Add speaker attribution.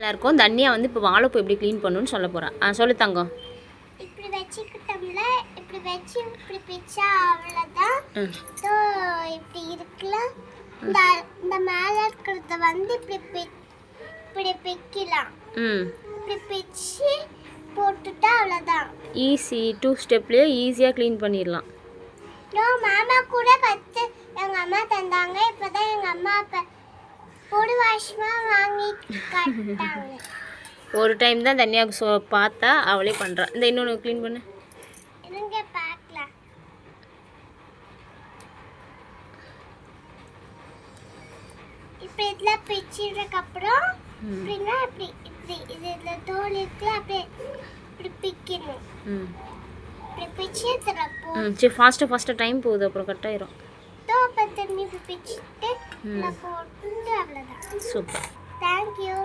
Speaker 1: எல்லாருக்கும் தண்ணியா வந்து இப்போ வாழைப்பூ எப்படி க்ளீன் பண்ணணும்னு சொல்ல போகிறேன் ஆ சொல்லு தங்கம்.
Speaker 2: இப்படி வச்சுக்கிட்டோம்ல இப்படி வச்சு இப்படி பிச்சா அவ்வளோதான் இப்படி இருக்குல்ல இந்த இந்த மேலே இருக்கிறத வந்து இப்படி பி இப்படி பிக்கலாம்.
Speaker 1: ம்.
Speaker 2: இப்படி பிச்சு போட்டுட்டா அவ்வளோதான்
Speaker 1: ஈஸி டூ ஸ்டெப்லேயே ஈஸியாக க்ளீன் பண்ணிடலாம். ஒரு டைம் தான் தனியாக சொ பார்த்தா அவளே பண்ணுறா இந்த இன்னொன்று க்ளீன் பண்ணு.
Speaker 2: இப்படி இதெல்லாம் பிச்சதுக்கு அப்புறம்
Speaker 1: ம்.
Speaker 2: இப்படின்னா இப்படி இப்படி இது இதில் தோல் இருக்கு அப்படியே இப்படி பிக்கணும். இப்படி பிச்சு
Speaker 1: சரி ஃபாஸ்ட்டாக ஃபாஸ்ட்டாக டைம் போகுது அப்புறம் கட் ஆயிரும்.
Speaker 2: தோ அப்போ திரும்பி பிச்சுட்டு இதில் போட்டு அவ்வளோதான்
Speaker 1: சூப்பர்
Speaker 2: தேங்க்யூ